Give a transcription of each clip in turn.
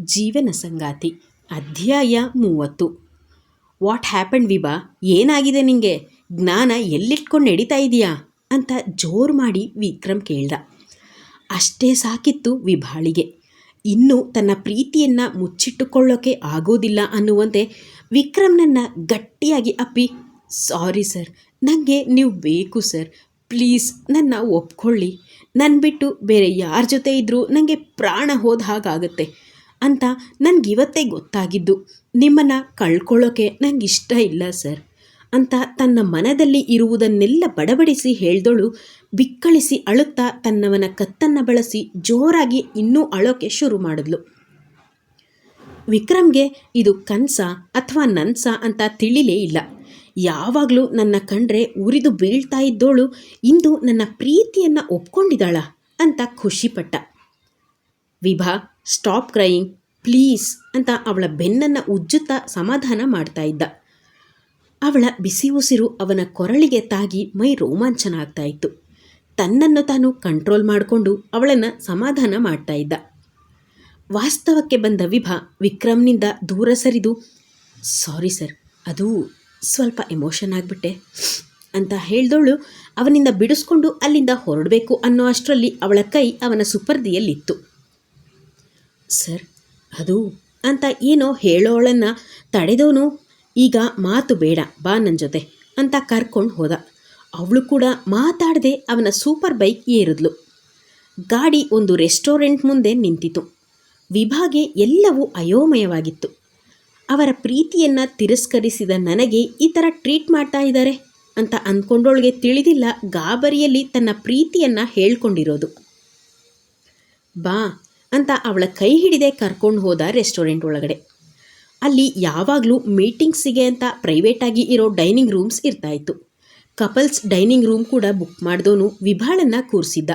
ಜೀವನ ಸಂಗಾತಿ. ಅಧ್ಯಾಯ ಮೂವತ್ತು. ವಾಟ್ ಹ್ಯಾಪನ್ ವಿಭಾ, ಏನಾಗಿದೆ ನಿಂಗೆ? ಜ್ಞಾನ ಎಲ್ಲಿಟ್ಕೊಂಡು ನಡೀತಾ ಇದೆಯಾ? ಅಂತ ಜೋರು ಮಾಡಿ ವಿಕ್ರಮ್ ಕೇಳ್ದ. ಅಷ್ಟೇ ಸಾಕಿತ್ತು ವಿಭಾಳಿಗೆ. ಇನ್ನು ತನ್ನ ಪ್ರೀತಿಯನ್ನು ಮುಚ್ಚಿಟ್ಟುಕೊಳ್ಳೋಕೆ ಆಗೋದಿಲ್ಲ ಅನ್ನುವಂತೆ ವಿಕ್ರಮ್ನನ್ನು ಗಟ್ಟಿಯಾಗಿ ಅಪ್ಪಿ, ಸಾರಿ ಸರ್ ನನಗೆ ನೀವು ಬೇಕು ಸರ್. ಪ್ಲೀಸ್, ನನ್ನ ಒಪ್ಕೊಳ್ಳಿ. ನನ್ನ ಬಿಟ್ಟು ಬೇರೆ ಯಾರ ಜೊತೆ ಇದ್ದರೂ ನನಗೆ ಪ್ರಾಣ ಹೋದ ಹಾಗಾಗತ್ತೆ. ಅಂತ ನನಗಿವತ್ತೇ ಗೊತ್ತಾಗಿದ್ದು. ನಿಮ್ಮನ್ನು ಕಳ್ಕೊಳ್ಳೋಕೆ ನನಗೆ ಇಷ್ಟ ಇಲ್ಲ, ಸರ್, ಅಂತ ತನ್ನ ಮನದಲ್ಲಿ ಇರುವುದನ್ನೆಲ್ಲ ಬಡಬಡಿಸಿ ಹೇಳ್ದೋಳು, ಬಿಕ್ಕಳಿಸಿ ಅಳುತ್ತಾ ತನ್ನವನ ಕತ್ತನ್ನು ಬಳಸಿ ಜೋರಾಗಿ ಇನ್ನೂ ಅಳೋಕೆ ಶುರು ಮಾಡಿದ್ಲು. ವಿಕ್ರಮ್ಗೆ ಇದು ಕನಸ ಅಥವಾ ನನ್ಸ ಅಂತ ತಿಳಿಲೇ ಇಲ್ಲ. ಯಾವಾಗಲೂ ನನ್ನ ಕಂಡ್ರೆ ಉರಿದು ಬೀಳ್ತಾ ಇದ್ದೋಳು, ಇಂದು ನನ್ನ ಪ್ರೀತಿಯನ್ನು ಒಪ್ಕೊಂಡಿದ್ದಾಳ ಅಂತ ಖುಷಿಪಟ್ಟ. ವಿಭಾ ಸ್ಟಾಪ್ ಕ್ರೈಯಿಂಗ್, ಪ್ಲೀಸ್ ಅಂತ ಅವಳ ಬೆನ್ನನ್ನು ಉಜ್ಜುತ್ತಾ ಸಮಾಧಾನ ಮಾಡ್ತಾ ಇದ್ದ. ಅವಳ ಬಿಸಿ ಉಸಿರು ಅವನ ಕೊರಳಿಗೆ ತಾಗಿ ಮೈ ರೋಮಾಂಚನ ಆಗ್ತಾ ಇತ್ತು. ತನ್ನನ್ನು ತಾನು ಕಂಟ್ರೋಲ್ ಮಾಡಿಕೊಂಡು ಅವಳನ್ನು ಸಮಾಧಾನ ಮಾಡ್ತಾ ಇದ್ದ. ವಾಸ್ತವಕ್ಕೆ ಬಂದ ವಿಭಾ ವಿಕ್ರಮ್ನಿಂದ ದೂರ ಸರಿದು, ಸಾರಿ ಸರ್, ಅದು ಸ್ವಲ್ಪ ಎಮೋಷನ್ ಆಗಿಬಿಟ್ಟೆ ಅಂತ ಹೇಳ್ದವಳು ಅವನಿಂದ ಬಿಡಿಸ್ಕೊಂಡು ಅಲ್ಲಿಂದ ಹೊರಡಬೇಕು ಅನ್ನೋ ಅಷ್ಟರಲ್ಲಿ ಅವಳ ಕೈ ಅವನ ಸುಪರ್ದಿಯಲ್ಲಿತ್ತು. ಸರ್, ಅದು ಅಂತ ಏನೋ ಹೇಳೋಳನ್ನ ತಡೆದವನು ಈಗ ಮಾತು ಬೇಡ, ಬಾ ನನ್ನ ಜೊತೆ ಅಂತ ಕರ್ಕೊಂಡು ಹೋದ. ಅವಳು ಕೂಡ ಮಾತಾಡದೆ ಅವನ ಸೂಪರ್ ಬೈಕ್ ಏರಿದ್ಲು. ಗಾಡಿ ಒಂದು ರೆಸ್ಟೋರೆಂಟ್ ಮುಂದೆ ನಿಂತಿತು ವಿಭಾಗೆ ಎಲ್ಲವೂ ಅಯೋಮಯವಾಗಿತ್ತು. ಅವರ ಪ್ರೀತಿಯನ್ನು ತಿರಸ್ಕರಿಸಿದ ನನಗೆ ಈ ಥರ ಟ್ರೀಟ್ ಮಾಡ್ತಾ ಇದ್ದಾರೆ ಅಂತ ಅಂದ್ಕೊಂಡೋಳಿಗೆ ತಿಳಿದಿಲ್ಲ ಗಾಬರಿಯಲ್ಲಿ ತನ್ನ ಪ್ರೀತಿಯನ್ನು ಹೇಳ್ಕೊಂಡಿರೋದು. ಬಾ ಅಂತ ಅವಳ ಕೈ ಹಿಡಿದೇ ಕರ್ಕೊಂಡು ಹೋದ ರೆಸ್ಟೋರೆಂಟ್ ಒಳಗಡೆ. ಅಲ್ಲಿ ಯಾವಾಗಲೂ ಮೀಟಿಂಗ್ಸಿಗೆ ಅಂತ ಪ್ರೈವೇಟಾಗಿ ಇರೋ ಡೈನಿಂಗ್ ರೂಮ್ಸ್ ಇರ್ತಾಯಿತ್ತು ಕಪಲ್ಸ್ ಡೈನಿಂಗ್ ರೂಮ್ ಕೂಡ ಬುಕ್ ಮಾಡಿದವನು ವಿಭಾಳನ್ನು ಕೂರಿಸಿದ್ದ.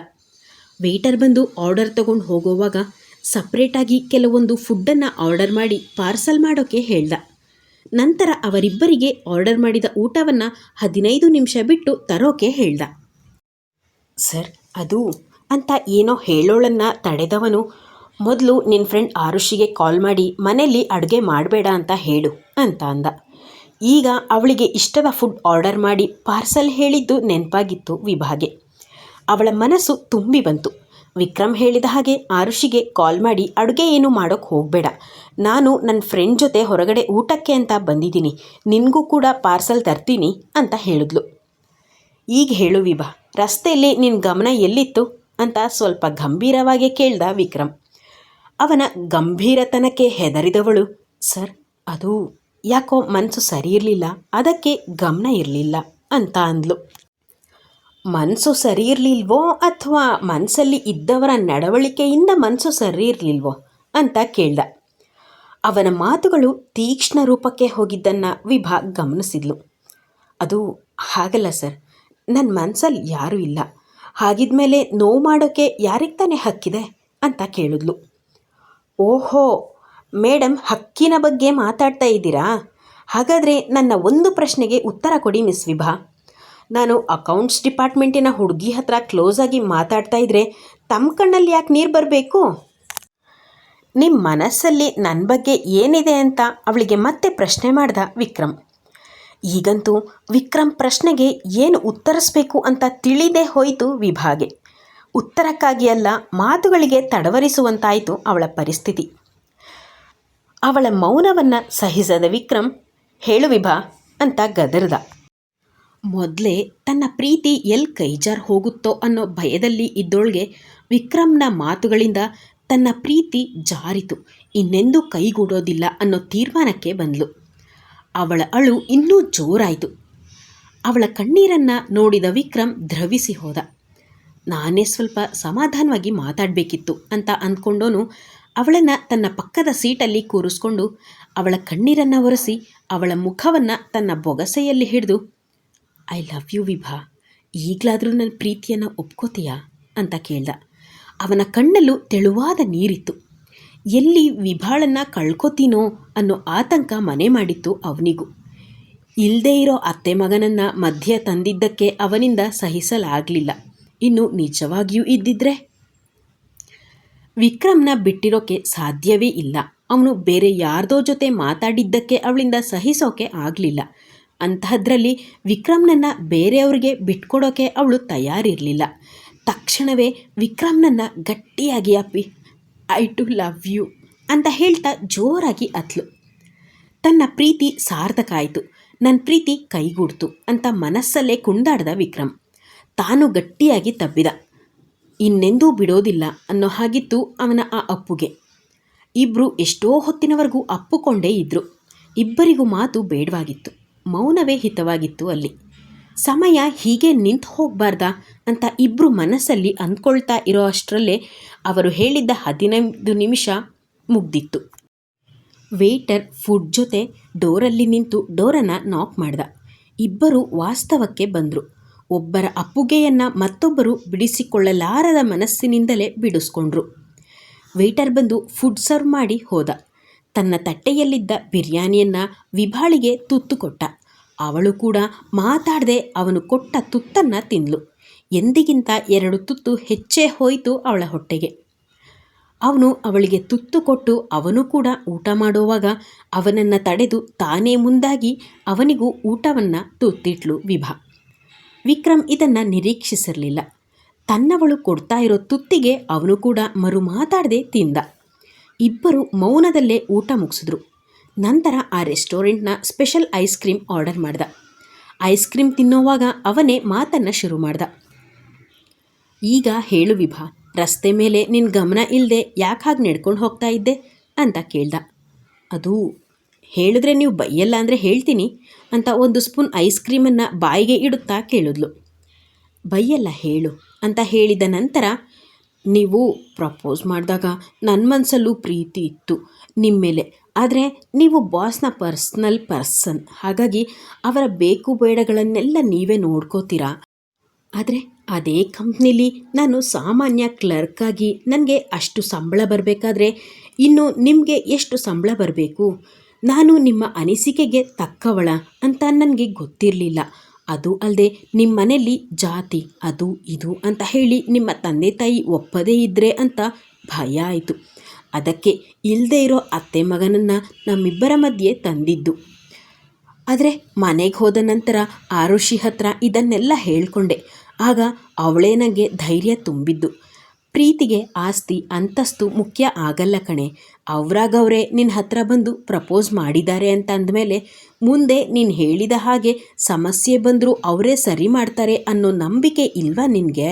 ವೇಟರ್ ಬಂದು ಆರ್ಡರ್ ತಗೊಂಡು ಹೋಗೋವಾಗ ಸಪ್ರೇಟಾಗಿ ಕೆಲವೊಂದು ಫುಡ್ಡನ್ನು ಆರ್ಡರ್ ಮಾಡಿ ಪಾರ್ಸಲ್ ಮಾಡೋಕ್ಕೆ ಹೇಳ್ದ. ನಂತರ ಅವರಿಬ್ಬರಿಗೆ ಆರ್ಡರ್ ಮಾಡಿದ ಊಟವನ್ನು ಹದಿನೈದು ನಿಮಿಷ ಬಿಟ್ಟು ತರೋಕೆ ಹೇಳ್ದ. ಸರ್, ಅದು ಅಂತ ಏನೋ ಹೇಳೋಳನ್ನು ತಡೆದವನು ಮೊದಲು ನಿನ್ನ ಫ್ರೆಂಡ್ ಆರುಷಿಗೆ ಕಾಲ್ ಮಾಡಿ ಮನೆಯಲ್ಲಿ ಅಡುಗೆ ಮಾಡಬೇಡ ಅಂತ ಹೇಳು ಅಂತ ಅಂದ. ಈಗ ಅವಳಿಗೆ ಇಷ್ಟದ ಫುಡ್ ಆರ್ಡರ್ ಮಾಡಿ ಪಾರ್ಸಲ್ ಹೇಳಿದ್ದು ನೆನಪಾಗಿತ್ತು ವಿಭಾಗೆ. ಅವಳ ಮನಸ್ಸು ತುಂಬಿ ಬಂತು. ವಿಕ್ರಮ್ ಹೇಳಿದ ಹಾಗೆ ಆರುಷಿಗೆ ಕಾಲ್ ಮಾಡಿ, ಅಡುಗೆ ಏನು ಮಾಡೋಕ್ಕೆ ಹೋಗಬೇಡ. ನಾನು ನನ್ನ ಫ್ರೆಂಡ್ ಜೊತೆ ಹೊರಗಡೆ ಊಟಕ್ಕೆ ಅಂತ ಬಂದಿದ್ದೀನಿ. ನಿನಗೂ ಕೂಡ ಪಾರ್ಸಲ್ ತರ್ತೀನಿ ಅಂತ ಹೇಳಿದ್ಲು. ಈಗ ಹೇಳು ವಿಭಾ, ರಸ್ತೆಯಲ್ಲಿ ನಿನ್ನ ಗಮನ ಎಲ್ಲಿತ್ತು? ಅಂತ ಸ್ವಲ್ಪ ಗಂಭೀರವಾಗಿ ಕೇಳ್ದ ವಿಕ್ರಮ್. ಅವನ ಗಂಭೀರತನಕ್ಕೆ ಹೆದರಿದವಳು. ಸರ್, ಅದು ಯಾಕೋ ಮನಸ್ಸು ಸರಿ ಇರಲಿಲ್ಲ ಅದಕ್ಕೆ ಗಮನ ಇರಲಿಲ್ಲ ಅಂತ ಅಂದ್ಲು. ಮನಸ್ಸು ಸರಿ ಇರಲಿಲ್ವೋ ಅಥವಾ ಮನಸ್ಸಲ್ಲಿ ಇದ್ದವರ ನಡವಳಿಕೆಯಿಂದ ಮನಸ್ಸು ಸರಿ ಇರಲಿಲ್ವೋ ಅಂತ ಕೇಳ್ದ. ಅವನ ಮಾತುಗಳು ತೀಕ್ಷ್ಣ ರೂಪಕ್ಕೆ ಹೋಗಿದ್ದನ್ನು ವಿಭಾ ಗಮನಿಸಿದ್ಲು. ಅದು ಹಾಗಲ್ಲ ಸರ್ ನನ್ನ ಮನಸ್ಸಲ್ಲಿ ಯಾರೂ ಇಲ್ಲ. ಹಾಗಿದ್ಮೇಲೆ ನೋವು ಮಾಡೋಕ್ಕೆ ಯಾರಿಗೆ ತಾನೇ ಹಕ್ಕಿದೆ ಅಂತ ಕೇಳಿದ್ಲು. ಓಹೋ ಮೇಡಮ್ ಹಕ್ಕಿನ ಬಗ್ಗೆ ಮಾತಾಡ್ತಾ ಇದ್ದೀರಾ? ಹಾಗಾದರೆ ನನ್ನ ಒಂದು ಪ್ರಶ್ನೆಗೆ ಉತ್ತರ ಕೊಡಿ, ಮಿಸ್ ವಿಭಾ. ನಾನು ಅಕೌಂಟ್ಸ್ ಡಿಪಾರ್ಟ್ಮೆಂಟಿನ ಹುಡುಗಿ ಹತ್ರ ಕ್ಲೋಸ್ ಆಗಿ ಮಾತಾಡ್ತಾ ಇದ್ರೆ ತಮ್ಮ ಕಣ್ಣಲ್ಲಿ ಯಾಕೆ ನೀರು ಬರಬೇಕು? ನಿಮ್ಮ ಮನಸ್ಸಲ್ಲಿ ನನ್ನ ಬಗ್ಗೆ ಏನಿದೆ ಅಂತ ಅವಳಿಗೆ ಮತ್ತೆ ಪ್ರಶ್ನೆ ಮಾಡ್ದ ವಿಕ್ರಮ್. ಈಗಂತೂ ವಿಕ್ರಮ್ ಪ್ರಶ್ನೆಗೆ ಏನು ಉತ್ತರಿಸಬೇಕು ಅಂತ ತಿಳಿದೇ ಹೋಯಿತು ವಿಭಾಗೆ. ಉತ್ತರಕ್ಕಾಗಿ ಅಲ್ಲ, ಮಾತುಗಳಿಗೆ ತಡವರಿಸುವಂತಾಯಿತು ಅವಳ ಪರಿಸ್ಥಿತಿ. ಅವಳ ಮೌನವನ್ನು ಸಹಿಸದ ವಿಕ್ರಮ್, ಹೇಳು ವಿಭಾ ಅಂತ ಗದರ್ದ. ಮೊದಲೇ ತನ್ನ ಪ್ರೀತಿ ಎಲ್ಲಿ ಕೈಜಾರ್ ಹೋಗುತ್ತೋ ಅನ್ನೋ ಭಯದಲ್ಲಿ ಇದ್ದೋಳ್ಗೆ ವಿಕ್ರಮ್ನ ಮಾತುಗಳಿಂದ ತನ್ನ ಪ್ರೀತಿ ಜಾರಿತು, ಇನ್ನೆಂದೂ ಕೈಗೂಡೋದಿಲ್ಲ ಅನ್ನೋ ತೀರ್ಮಾನಕ್ಕೆ ಬಂದಳು ಅವಳ ಅಳು ಇನ್ನೂ ಜೋರಾಯಿತು. ಅವಳ ಕಣ್ಣೀರನ್ನು ನೋಡಿದ ವಿಕ್ರಮ್ ದ್ರವಿಸಿ ಹೋದ. ನಾನೇ ಸ್ವಲ್ಪ ಸಮಾಧಾನವಾಗಿ ಮಾತಾಡಬೇಕಿತ್ತು ಅಂತ ಅಂದ್ಕೊಂಡೋನು ಅವಳನ್ನು ತನ್ನ ಪಕ್ಕದ ಸೀಟಲ್ಲಿ ಕೂರಿಸ್ಕೊಂಡು ಅವಳ ಕಣ್ಣೀರನ್ನು ಒರೆಸಿ ಅವಳ ಮುಖವನ್ನು ತನ್ನ ಬೊಗಸೆಯಲ್ಲಿ ಹಿಡಿದು, ಐ ಲವ್ ಯು ವಿಭಾ, ಈಗಲಾದರೂ ನನ್ನ ಪ್ರೀತಿಯನ್ನು ಒಪ್ಕೋತೀಯಾ? ಅಂತ ಕೇಳ್ದ. ಅವನ ಕಣ್ಣಲ್ಲೂ ತೆಳುವಾದ ನೀರಿತ್ತು. ಎಲ್ಲಿ ವಿಭಾಳನ್ನು ಕಳ್ಕೊತೀನೋ ಅನ್ನೋ ಆತಂಕ ಮನೆ ಮಾಡಿತ್ತು ಅವನಿಗೂ. ಇಲ್ಲದೇ ಇರೋ ಅತ್ತೆ ಮಗನನ್ನು ಮಧ್ಯ ತಂದಿದ್ದಕ್ಕೆ ಅವನಿಂದ ಸಹಿಸಲಾಗಲಿಲ್ಲ. ಇನ್ನು ನಿಜವಾಗಿಯೂ ಇದ್ದಿದ್ರೆ? ವಿಕ್ರಮ್ನ ಬಿಟ್ಟಿರೋಕೆ ಸಾಧ್ಯವೇ ಇಲ್ಲ. ಅವನು ಬೇರೆ ಯಾರ್ದೋ ಜೊತೆ ಮಾತಾಡಿದ್ದಕ್ಕೆ ಅವಳಿಂದ ಸಹಿಸೋಕೆ ಆಗಲಿಲ್ಲ. ಅಂತಹದ್ರಲ್ಲಿ ವಿಕ್ರಮ್ನನ್ನು ಬೇರೆಯವ್ರಿಗೆ ಬಿಟ್ಕೊಡೋಕೆ ಅವಳು ತಯಾರಿರಲಿಲ್ಲ. ತಕ್ಷಣವೇ ವಿಕ್ರಮ್ನನ್ನು ಗಟ್ಟಿಯಾಗಿ, ಅಪ್ಪಿ ಐ ಟು ಲವ್ ಯು ಅಂತ ಹೇಳ್ತಾ ಜೋರಾಗಿ ಅತ್ಲು. ತನ್ನ ಪ್ರೀತಿ ಸಾರ್ಥಕ ಆಯಿತು. ನನ್ನ ಪ್ರೀತಿ ಕೈಗೂಡ್ತು ಅಂತ ಮನಸ್ಸಲ್ಲೇ ಕುಣಿದಾಡ್ದ ವಿಕ್ರಮ್. ತಾನು ಗಟ್ಟಿಯಾಗಿ ತಬ್ಬಿದ. ಇನ್ನೆಂದೂ ಬಿಡೋದಿಲ್ಲ ಅನ್ನೋ ಹಾಗಿತ್ತು ಅವನ ಆ ಅಪ್ಪುಗೆ. ಇಬ್ಬರು ಎಷ್ಟೋ ಹೊತ್ತಿನವರೆಗೂ ಅಪ್ಪುಕೊಂಡೇ ಇದ್ದರು ಇಬ್ಬರಿಗೂ ಮಾತು ಬೇಡವಾಗಿತ್ತು. ಮೌನವೇ ಹಿತವಾಗಿತ್ತು ಅಲ್ಲಿ. ಸಮಯ ಹೀಗೆ ನಿಂತು ಹೋಗಬಾರ್ದ ಅಂತ ಇಬ್ಬರು ಮನಸ್ಸಲ್ಲಿ ಅಂದ್ಕೊಳ್ತಾ ಇರೋ ಅಷ್ಟರಲ್ಲೇ ಅವರು ಹೇಳಿದ್ದ ಹದಿನೈದು ನಿಮಿಷ ಮುಗ್ದಿತ್ತು. ವೇಟರ್ ಫುಡ್ ಜೊತೆ ಡೋರಲ್ಲಿ ನಿಂತು ಡೋರನ್ನು ನಾಕ್ ಮಾಡ್ದ. ಇಬ್ಬರು ವಾಸ್ತವಕ್ಕೆ ಬಂದರು. ಒಬ್ಬರ ಅಪ್ಪುಗೆಯನ್ನು ಮತ್ತೊಬ್ಬರು ಬಿಡಿಸಿಕೊಳ್ಳಲಾರದ ಮನಸ್ಸಿನಿಂದಲೇ ಬಿಡಿಸ್ಕೊಂಡ್ರು. ವೆಯ್ಟರ್ ಬಂದು ಫುಡ್ ಸರ್ವ್ ಮಾಡಿ ಹೋದ. ತನ್ನ ತಟ್ಟೆಯಲ್ಲಿದ್ದ ಬಿರಿಯಾನಿಯನ್ನು ವಿಭಾಳಿಗೆ ತುತ್ತು ಕೊಟ್ಟ. ಅವಳು ಕೂಡ ಮಾತಾಡದೆ ಅವನು ಕೊಟ್ಟ ತುತ್ತನ್ನು ತಿಂದ್ಲು ಎಂದಿಗಿಂತ ಎರಡು ತುತ್ತು ಹೆಚ್ಚೇ ಹೋಯಿತು ಅವಳ ಹೊಟ್ಟೆಗೆ. ಅವನು ಅವಳಿಗೆ ತುತ್ತು ಕೊಟ್ಟು ಅವನು ಕೂಡ ಊಟ ಮಾಡುವಾಗ ಅವನನ್ನು ತಡೆದು ತಾನೇ ಮುಂದಾಗಿ ಅವನಿಗೂ ಊಟವನ್ನು ತುತ್ತಿಟ್ಲು ವಿಭಾ. ವಿಕ್ರಮ್ ಇದನ್ನು ನಿರೀಕ್ಷಿಸಿರಲಿಲ್ಲ. ತನ್ನವಳು ಕೊಡ್ತಾ ಇರೋ ತುತ್ತಿಗೆ ಅವನು ಕೂಡ ಮರು ಮಾತಾಡದೆ ತಿಂದ. ಇಬ್ಬರು ಮೌನದಲ್ಲೇ ಊಟ ಮುಗಿಸಿದ್ರು. ನಂತರ ಆ ರೆಸ್ಟೋರೆಂಟ್ನ ಸ್ಪೆಷಲ್ ಐಸ್ ಕ್ರೀಮ್ ಆರ್ಡರ್ ಮಾಡ್ದ. ಐಸ್ ಕ್ರೀಮ್ ತಿನ್ನೋವಾಗ ಅವನೇ ಮಾತನ್ನು ಶುರು ಮಾಡ್ದ. ಈಗ ಹೇಳು ವಿಭಾ, ರಸ್ತೆ ಮೇಲೆ ನಿನ್ನ ಗಮನ ಇಲ್ಲದೆ ಯಾಕೆ ಹಾಗೆ ನಡ್ಕೊಂಡು ಹೋಗ್ತಾ ಇದ್ದೆ? ಅಂತ ಕೇಳ್ದ. ಅದು ಹೇಳಿದ್ರೆ ನೀವು ಬೈಯಲ್ಲ ಅಂದರೆ ಹೇಳ್ತೀನಿ ಅಂತ ಒಂದು ಸ್ಪೂನ್ ಐಸ್ ಕ್ರೀಮನ್ನು ಬಾಯಿಗೆ ಇಡುತ್ತಾ ಕೇಳಿದ್ಲು. ಬೈಯಲ್ಲ ಹೇಳು ಅಂತ ಹೇಳಿದ ನಂತರ ನೀವು ಪ್ರಪೋಸ್ ಮಾಡಿದಾಗ ನನ್ನ ಮನಸ್ಸಲ್ಲೂ ಪ್ರೀತಿ ಇತ್ತು ನಿಮ್ಮ ಮೇಲೆ. ಆದರೆ ನೀವು ಬಾಸ್ನ ಪರ್ಸ್ನಲ್ ಪರ್ಸನ್ ಹಾಗಾಗಿ ಅವರ ಬೇಕು ಬೇಡಗಳನ್ನೆಲ್ಲ ನೀವೇ ನೋಡ್ಕೋತೀರಾ? ಆದರೆ ಅದೇ ಕಂಪ್ನಿಲಿ ನಾನು ಸಾಮಾನ್ಯ ಕ್ಲರ್ಕಾಗಿ ನನಗೆ ಅಷ್ಟು ಸಂಬಳ ಬರಬೇಕಾದ್ರೆ ಇನ್ನು ನಿಮಗೆ ಎಷ್ಟು ಸಂಬಳ ಬರಬೇಕು? ನಾನು ನಿಮ್ಮ ಅನಿಸಿಕೆಗೆ ತಕ್ಕವಳ ಅಂತ ನನಗೆ ಗೊತ್ತಿರಲಿಲ್ಲ. ಅದು ಅಲ್ಲದೆ ನಿಮ್ಮ ಮನೆಯಲ್ಲಿ ಜಾತಿ, ಅದು, ಇದು ಅಂತ ಹೇಳಿ ನಿಮ್ಮ ತಂದೆ ತಾಯಿ ಒಪ್ಪದೇ ಇದ್ದರೆ ಅಂತ ಭಯ ಆಯಿತು. ಅದಕ್ಕೆ ಇಲ್ಲದೆ ಇರೋ ಅತ್ತೆ ಮಗನನ್ನು ನಮ್ಮಿಬ್ಬರ ಮಧ್ಯೆ ತಂದಿದ್ದು. ಆದರೆ ಮನೆಗೆ ಹೋದ ನಂತರ ಆರುಷಿ ಹತ್ರ ಇದನ್ನೆಲ್ಲ ಹೇಳಿಕೊಂಡೆ. ಆಗ ಅವಳೇ ನನಗೆ ಧೈರ್ಯ ತುಂಬಿದ್ದು. ಪ್ರೀತಿಗೆ ಆಸ್ತಿ, ಅಂತಸ್ತು ಮುಖ್ಯ ಆಗಲ್ಲ ಕಣೆ. ಅವರಾಗವ್ರೆ ನಿನ್ನ ಹತ್ರ ಬಂದು ಪ್ರಪೋಸ್ ಮಾಡಿದ್ದಾರೆ ಅಂತ ಅಂದಮೇಲೆ ಮುಂದೆ ನೀನು ಹೇಳಿದ ಹಾಗೆ ಸಮಸ್ಯೆ ಬಂದರೂ ಅವರೇ ಸರಿ ಮಾಡ್ತಾರೆ ಅನ್ನೋ ನಂಬಿಕೆ ಇಲ್ವಾ ನಿನಗೆ?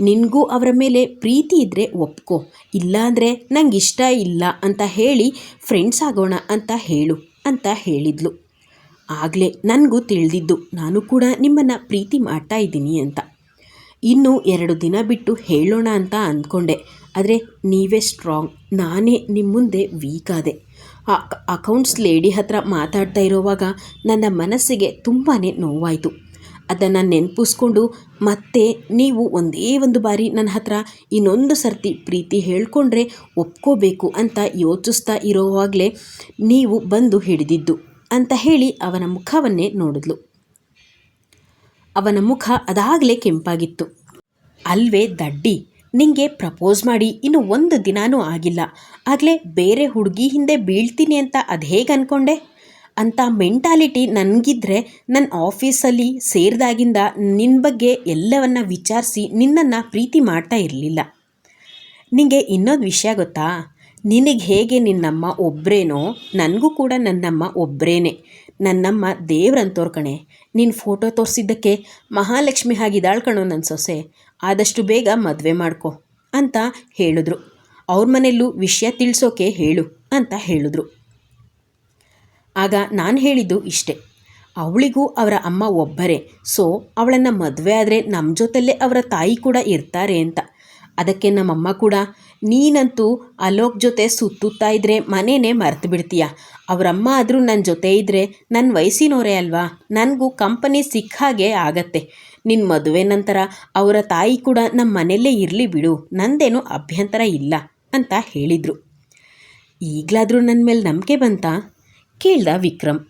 ನಿನಗೂ ಅವರ ಮೇಲೆ ಪ್ರೀತಿ ಇದ್ದರೆ ಒಪ್ಕೋ, ಇಲ್ಲಾಂದರೆ ನಂಗೆ ಇಷ್ಟ ಇಲ್ಲ ಅಂತ ಹೇಳಿ ಫ್ರೆಂಡ್ಸ್ ಆಗೋಣ ಅಂತ ಹೇಳು ಅಂತ ಹೇಳಿದ್ಲು. ಆಗಲೇ ನನಗೂ ತಿಳಿದಿದ್ದು, ನಾನು ಕೂಡ ನಿಮ್ಮನ್ನು ಪ್ರೀತಿ ಮಾಡ್ತಾ ಇದ್ದೀನಿ ಅಂತ. ಇನ್ನು ಎರಡು ದಿನ ಬಿಟ್ಟು ಹೇಳೋಣ ಅಂತ ಅಂದ್ಕೊಂಡೆ. ಆದರೆ ನೀವೇ ಸ್ಟ್ರಾಂಗ್, ನಾನೇ ನಿಮ್ಮ ಮುಂದೆ ವೀಕ್ ಆದೆ. ಅಕೌಂಟ್ಸ್ ಲೇಡಿ ಹತ್ರ ಮಾತಾಡ್ತಾ ಇರೋವಾಗ ನನ್ನ ಮನಸ್ಸಿಗೆ ತುಂಬಾ ನೋವಾಯಿತು. ಅದನ್ನು ನೆನಪಿಸ್ಕೊಂಡು ಮತ್ತೆ ನೀವು ಒಂದೇ ಒಂದು ಬಾರಿ ನನ್ನ ಹತ್ರ ಇನ್ನೊಂದು ಸರ್ತಿ ಪ್ರೀತಿ ಹೇಳ್ಕೊಂಡ್ರೆ ಒಪ್ಕೋಬೇಕು ಅಂತ ಯೋಚಿಸ್ತಾ ಇರೋವಾಗಲೇ ನೀವು ಬಂದು ಹಿಡಿದಿದ್ದು ಅಂತ ಹೇಳಿ ಅವನ ಮುಖವನ್ನೇ ನೋಡಿದ್ಲು. ಅವನ ಮುಖ ಅದಾಗಲೇ ಕೆಂಪಾಗಿತ್ತು. ಅಲ್ವೇ ದಡ್ಡಿ, ನಿಂಗೆ ಪ್ರಪೋಸ್ ಮಾಡಿ, ಇನ್ನು ಒಂದು ದಿನಾನೂ ಆಗಿಲ್ಲ. ಆಗಲೇ ಬೇರೆ ಹುಡುಗಿ ಹಿಂದೆ ಬೀಳ್ತೀನಿ ಅಂತ ಅದು ಹೇಗೆ ಅಂದ್ಕೊಂಡೆ ಅಂತ ಮೆಂಟಾಲಿಟಿ ನನಗಿದ್ರೆ ನನ್ನ ಆಫೀಸಲ್ಲಿ ಸೇರಿದಾಗಿಂದ ನಿನ್ನ ಬಗ್ಗೆ ಎಲ್ಲವನ್ನ ವಿಚಾರಿಸಿ ನಿನ್ನನ್ನು ಪ್ರೀತಿ ಮಾಡ್ತಾ ಇರಲಿಲ್ಲ. ನಿನಗೆ ಇನ್ನೊಂದು ವಿಷಯ ಗೊತ್ತಾ? ನಿನಗೆ ಹೇಗೆ ನಿನ್ನಮ್ಮ ಒಬ್ಬರೇನೋ ನನಗೂ ಕೂಡ ನನ್ನಮ್ಮ ಒಬ್ಬರೇನೆ ನನ್ನಮ್ಮ ದೇವ್ರಂತೋರ್ ಕಣೆ ನಿನ್ನ ಫೋಟೋ ತೋರಿಸಿದ್ದಕ್ಕೆ ಮಹಾಲಕ್ಷ್ಮಿ ಹಾಗಿದ್ದಾಳ್ ಕಣೋ ನನ್ನ ಸೊಸೆ. ಆದಷ್ಟು ಬೇಗ ಮದುವೆ ಮಾಡ್ಕೊ ಅಂತ ಹೇಳಿದ್ರು. ಅವ್ರ ಮನೆಯಲ್ಲೂ ವಿಷಯ ತಿಳಿಸೋಕೆ ಹೇಳು ಅಂತ ಹೇಳಿದ್ರು. ಆಗ ನಾನು ಹೇಳಿದ್ದು ಇಷ್ಟೆ. ಅವಳಿಗೂ ಅವರ ಅಮ್ಮ ಒಬ್ಬರೇ, ಸೊ ಅವಳನ್ನು ಮದುವೆ ಆದರೆ ನಮ್ಮ ಜೊತೆಯಲ್ಲೇ ಅವರ ತಾಯಿ ಕೂಡ ಇರ್ತಾರೆ ಅಂತ. ಅದಕ್ಕೆ ನಮ್ಮಮ್ಮ ಕೂಡ ನೀನಂತೂ ಅಲೋಕ್ ಜೊತೆ ಸುತ್ತುತ್ತಾ ಇದ್ರೆ ಮನೆನೇ ಮರ್ತು ಬಿಡ್ತೀಯ? ಅವರಮ್ಮ ಆದರೂ ನನ್ನ ಜೊತೆ ಇದ್ದರೆ ನನ್ನ ವಯಸ್ಸಿನವರೇ ಅಲ್ವಾ? ನನಗೂ ಕಂಪನಿ ಸಿಕ್ಕ ಹಾಗೆ ಆಗತ್ತೆ. ನಿನ್ನ ಮದುವೆ ನಂತರ ಅವರ ತಾಯಿ ಕೂಡ ನಮ್ಮ ಮನೆಯಲ್ಲೇ ಇರಲಿ ಬಿಡು. ನಂದೇನು ಅಭ್ಯಂತರ ಇಲ್ಲ ಅಂತ ಹೇಳಿದರು. ಈಗಲಾದರೂ ನನ್ನ ಮೇಲೆ ನಂಬಿಕೆ ಬಂತಾ? ಕೇಳ್ದ ವಿಕ್ರಮ್.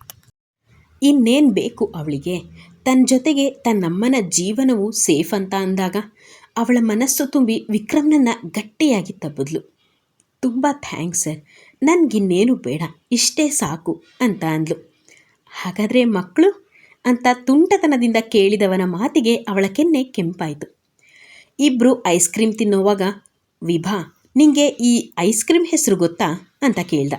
ಇನ್ನೇನು ಬೇಕು ಅವಳಿಗೆ? ತನ್ನ ಜೊತೆಗೆ ತನ್ನಮ್ಮನ ಜೀವನವು ಸೇಫ್ ಅಂತ ಅಂದಾಗ? ಅವಳ ಮನಸ್ಸು ತುಂಬಿ ವಿಕ್ರಮ್ನನ್ನು ಗಟ್ಟಿಯಾಗಿ ತಬ್ಬಿದ್ಲು ತುಂಬ ಥ್ಯಾಂಕ್ಸ್ ಸರ್. ನನಗಿನ್ನೇನು ಬೇಡ. ಇಷ್ಟೇ ಸಾಕು ಅಂತ ಅಂದ್ಲು. ಹಾಗಾದರೆ ಮಕ್ಕಳು ಅಂತ ತುಂಟತನದಿಂದ ಕೇಳಿದವನ ಮಾತಿಗೆ ಅವಳ ಕೆನ್ನೆ ಕೆಂಪಾಯಿತು. ಇಬ್ಬರು ಐಸ್ ಕ್ರೀಮ್ ತಿನ್ನೋವಾಗ, ವಿಭಾ, ನಿಂಗೆ ಈ ಐಸ್ ಕ್ರೀಮ್ ಹೆಸರು ಗೊತ್ತಾ? ಅಂತ ಕೇಳ್ದ.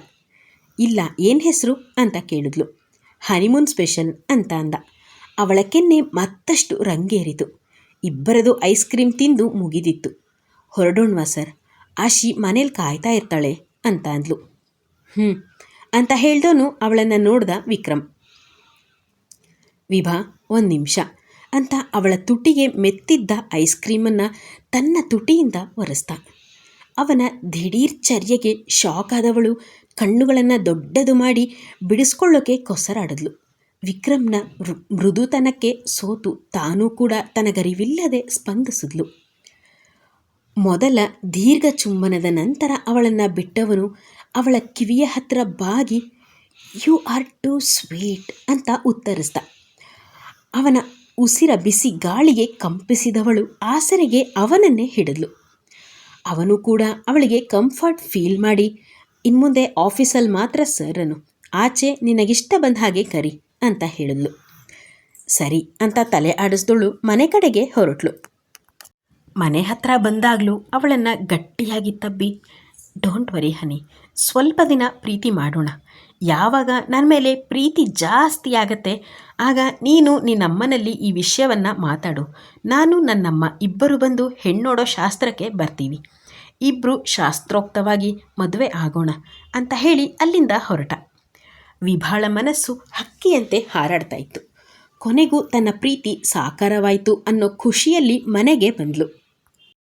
ಇಲ್ಲ, ಏನು ಹೆಸರು? ಅಂತ ಕೇಳಿದ್ಲು. ಹನಿಮೂನ್ ಸ್ಪೆಷಲ್ ಅಂತ ಅಂದ. ಅವಳ ಕೆನ್ನೆ ಮತ್ತಷ್ಟು ರಂಗೇರಿತು. ಇಬ್ಬರದು ಐಸ್ ಕ್ರೀಮ್ ತಿಂದು ಮುಗಿದಿತ್ತು. ಹೊರಡೋಣ್ವಾ ಸರ್, ಆಶಿ ಮನೇಲಿ ಕಾಯ್ತಾ ಇರ್ತಾಳೆ ಅಂತ ಅಂದ್ಲು ಹ್ಞೂ ಅಂತ ಹೇಳ್ದೋನು ಅವಳನ್ನು ನೋಡ್ದ ವಿಕ್ರಮ್. ವಿಭಾ, ಒಂದು ನಿಮಿಷ ಅಂತ ಅವಳ ತುಟಿಗೆ ಮೆತ್ತಿದ್ದ ಐಸ್ ಕ್ರೀಮನ್ನು ತನ್ನ ತುಟಿಯಿಂದ ಒರೆಸ್ತ ಅವನ ದಿಢೀರ್ ಚರ್ಯೆಗೆ ಶಾಕ್ ಆದವಳು, ಕಣ್ಣುಗಳನ್ನು ದೊಡ್ಡದು ಮಾಡಿ ಬಿಡಿಸ್ಕೊಳ್ಳೋಕೆ ಕೊಸರಾಡಿದ್ಲು. ವಿಕ್ರಮ್ನ ಮೃದುತನಕ್ಕೆ ಸೋತು ತಾನೂ ಕೂಡ ತನಗರಿವಿಲ್ಲದೆ ಸ್ಪಂದಿಸಿದ್ಲು. ಮೊದಲ ದೀರ್ಘ ಚುಂಬನದ ನಂತರ ಅವಳನ್ನು ಬಿಟ್ಟವನು ಅವಳ ಕಿವಿಯ ಹತ್ತಿರ ಬಾಗಿ ಯು ಆರ್ ಟು ಸ್ವೀಟ್ ಅಂತ ಉತ್ತರಿಸ್ದ. ಅವನ ಉಸಿರ ಬಿಸಿ ಗಾಳಿಗೆ ಕಂಪಿಸಿದವಳು ಆಸರೆಗೆ ಅವನನ್ನೇ ಹಿಡಿದ್ಲು. ಅವನು ಕೂಡ ಅವಳಿಗೆ ಕಂಫರ್ಟ್ ಫೀಲ್ ಮಾಡಿ, ಇನ್ಮುಂದೆ ಆಫೀಸಲ್ಲಿ ಮಾತ್ರ ಸರನು ಆಚೆ ನಿನಗಿಷ್ಟ ಬಂದ ಹಾಗೆ ಕರಿ. ಅಂತ ಹೇಳಿದ್ಲು. ಸರಿ ಅಂತ ತಲೆ ಆಡಿಸ್ದಳು ಮನೆ ಕಡೆಗೆ ಹೊರಟ್ಲು. ಮನೆ ಹತ್ರ ಬಂದಾಗಲೂ ಅವಳನ್ನು ಗಟ್ಟಿಯಾಗಿ ತಬ್ಬಿ ಡೋಂಟ್ ವರಿ ಹನಿ ಸ್ವಲ್ಪ ದಿನ ಪ್ರೀತಿ ಮಾಡೋಣ. ಯಾವಾಗ ನನ್ನ ಮೇಲೆ ಪ್ರೀತಿ ಜಾಸ್ತಿ ಆಗತ್ತೆ, ಆಗ ನೀನು ನಿನ್ನಮ್ಮನಲ್ಲಿ ಈ ವಿಷಯವನ್ನು ಮಾತಾಡು. ನಾನು ನನ್ನಮ್ಮ ಇಬ್ಬರು ಬಂದು ಹೆಣ್ಣೋಡೋ ಶಾಸ್ತ್ರಕ್ಕೆ ಬರ್ತೀವಿ. ಇಬ್ಬರು ಶಾಸ್ತ್ರೋಕ್ತವಾಗಿ ಮದುವೆ ಆಗೋಣ ಅಂತ ಹೇಳಿ ಅಲ್ಲಿಂದ ಹೊರಟ. ವಿಭಾಳ ಮನಸ್ಸು ಹಕ್ಕಿಯಂತೆ ಹಾರಾಡ್ತಾ ಕೊನೆಗೂ ತನ್ನ ಪ್ರೀತಿ ಸಾಕಾರವಾಯಿತು ಅನ್ನೋ ಖುಷಿಯಲ್ಲಿ ಮನೆಗೆ ಬಂದ್ಲು.